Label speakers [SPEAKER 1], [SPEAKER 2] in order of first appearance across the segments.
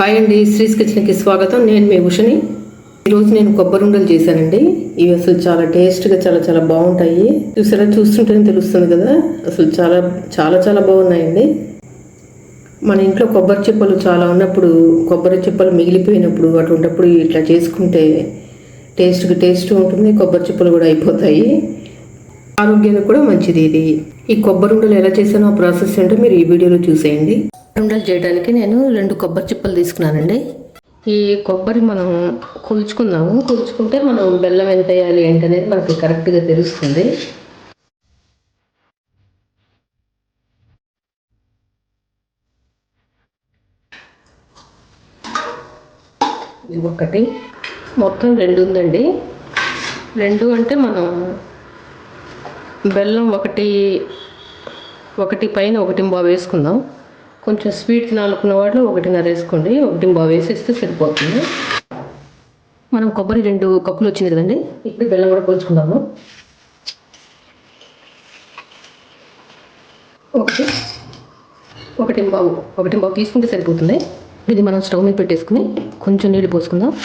[SPEAKER 1] Hi అండి శ్రీస్ కిచెన్కి స్వాగతం. నేను మీ ఉషని. ఈరోజు నేను కొబ్బరి ఉండలు చేశానండి. ఇవి అసలు చాలా టేస్ట్గా చాలా చాలా బాగుంటాయి. చూసారా? చూస్తుంటేనే తెలుస్తుంది కదా. అసలు చాలా చాలా చాలా బాగున్నాయండి. మన ఇంట్లో కొబ్బరి చిప్పలు చాలా ఉన్నప్పుడు కొబ్బరి చిప్పలు మిగిలిపోయినప్పుడు అటువంటిప్పుడు ఇట్లా చేసుకుంటే టేస్ట్కి టేస్ట్ ఉంటుంది కొబ్బరి చిప్పలు కూడా అయిపోతాయి. ఆరోగ్యానికి కూడా మంచిది ఇది. ఈ కొబ్బరి ఉండలు ఎలా చేసానో ఆ ప్రాసెస్ ఏంటో మీరు ఈ వీడియోలో చూసేయండి. ఉండలు చేయడానికి నేను రెండు కొబ్బరి చిప్పలు తీసుకున్నానండి. ఈ కొబ్బరి మనం కొలుచుకుందాము. కొలుచుకుంటే మనం బెల్లం ఎంత వేయాలి ఏంటనేది మనకి కరెక్ట్గా తెలుస్తుంది. ఇది ఒకటి. మొత్తం రెండు ఉందండి. రెండు అంటే మనం బెల్లం ఒకటి ఒకటి పైన ఒకటి బాగా వేసుకుందాం. కొంచెం స్వీట్ తినాలనుకున్న వాళ్ళు ఒకటిన్నర వేసుకోండి. ఒకటి బాగా వేసేస్తే సరిపోతుంది. మనం కొబ్బరి రెండు కప్పులు వచ్చింది కదండి. ఇప్పుడు బెల్లం కూడా పోల్చుకుందాము. ఒకటి ఒకటి బావు. ఒకటి బావు తీసుకుంటే సరిపోతుంది. ఇది మనం స్టవ్ మీద పెట్టేసుకుని కొంచెం నీళ్ళు పోసుకుందాం.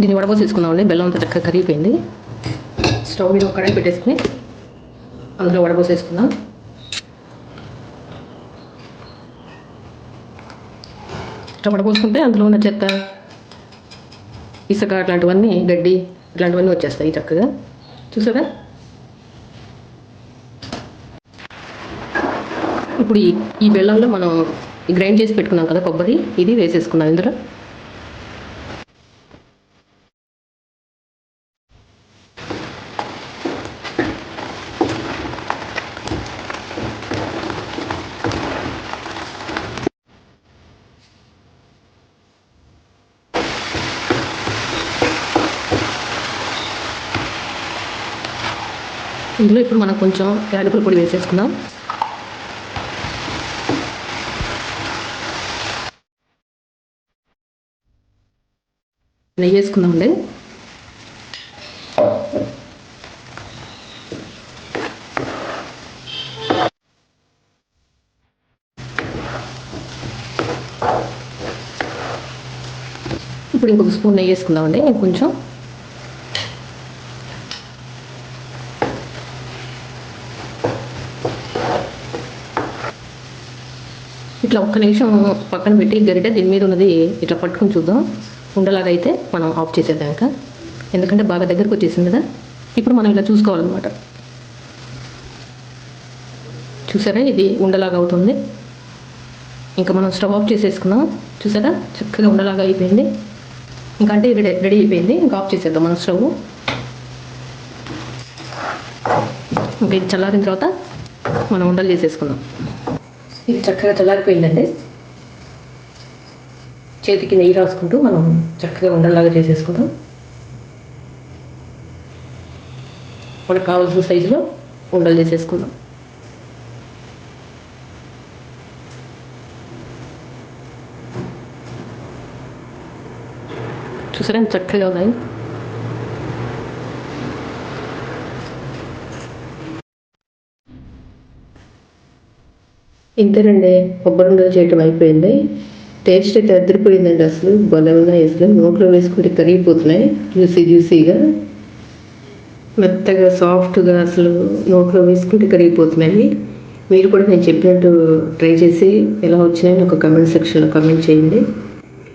[SPEAKER 1] దీన్ని వడపోసి తీసుకుందామండి బెల్లం అంతా చక్కగా కరిగిపోయింది. స్టవ్ మీద ఒక కడాయి పెట్టేసుకుని అందులో వడపోసేసుకుందాం ఇట్లా వడపోసుకుంటే అందులో ఉన్న చెత్త ఇసుక అట్లాంటివన్నీ గడ్డి ఇట్లాంటివన్నీ వచ్చేస్తాయి చక్కగా. చూసారా? ఇప్పుడు ఈ ఈ బెల్లంలో మనం గ్రైండ్ చేసి పెట్టుకున్నాం కదా కొబ్బరి. ఇది వేసేసుకున్నాం ఇందులో. ఇందులో ఇప్పుడు మనం కొంచెం యాలకుల పొడి వేసేసుకుందాం. నెయ్యి వేసుకుందామండి ఇప్పుడు ఇంకొక స్పూన్ నెయ్యి వేసుకుందామండి కొంచెం ఇట్లా ఒక్క నిమిషం పక్కన పెట్టి గరిటె దీని మీద ఉన్నది ఇట్లా పట్టుకుని చూద్దాం. ఉండలాగా అయితే మనం ఆఫ్ చేసేద్దాం ఇంకా. ఎందుకంటే బాగా దగ్గరకు వచ్చేసింది కదా. ఇప్పుడు మనం ఇలా చూసుకోవాలన్నమాట. చూసారా? ఇది ఉండలాగా అవుతుంది. ఇంకా మనం స్టవ్ ఆఫ్ చేసేసుకుందాం. చూసారా? చక్కగా ఉండలాగా అయిపోయింది. ఇంకా అంటే రెడీ రెడీ అయిపోయింది. ఇంకా ఆఫ్ చేసేద్దాం మనం స్టవ్. ఇంకా ఇది చల్లారిన తర్వాత మనం ఉండలు చేసేసుకుందాం. ఇది చక్కగా చల్లారిపోయిందండి చేతికి నెయ్యి రాసుకుంటూ మనం చక్కగా ఉండలాగా చేసేసుకుందాం. మనకు కావాల్సిన సైజులో ఉండలు చేసేసుకుందాం. చూసారా చక్కగా ఉన్నాయి? ఇంతేనండి కొబ్బరి ఉండలు చేయటం అయిపోయింది. టేస్ట్ అయితే అదిరిపోయిందండి అసలు. భలే ఉన్నాయి అసలు. నోట్లో వేసుకుంటే కరిగిపోతున్నాయి. జ్యూసీ జ్యూసీగా. మెత్తగా సాఫ్ట్గా అసలు నోట్లో వేసుకుంటే కరిగిపోతున్నాయి. మీరు కూడా నేను చెప్పినట్టు ట్రై చేసి ఎలా వచ్చినాయని ఒక కమెంట్ సెక్షన్లో కమెంట్ చేయండి.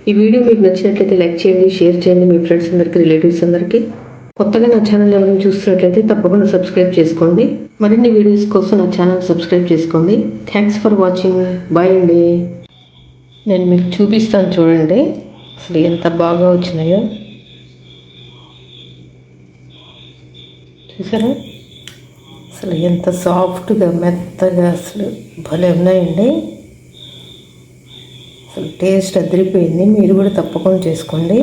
[SPEAKER 1] ఈ వీడియో మీకు నచ్చినట్లయితే లైక్ చేయండి షేర్ చేయండి. మీ ఫ్రెండ్స్ అందరికీ రిలేటివ్స్ అందరికీ. కొత్తగా నా ఛానల్ ఎవరైనా చూస్తున్నట్లయితే తప్పకుండా సబ్స్క్రైబ్ చేసుకోండి. మరిన్ని వీడియోస్ కోసం నా ఛానల్ సబ్స్క్రైబ్ చేసుకోండి. థ్యాంక్స్ ఫర్ వాచింగ్ బాయ్ అండి. నేను మీకు చూపిస్తాను చూడండి. అసలు ఎంత బాగా వచ్చినాయో. చూసారా? అసలు ఎంత సాఫ్ట్గా మెత్తగా అసలు భలే ఉన్నాయండి. అసలు టేస్ట్ అదిరిపోయింది. మీరు కూడా తప్పకుండా చేసుకోండి.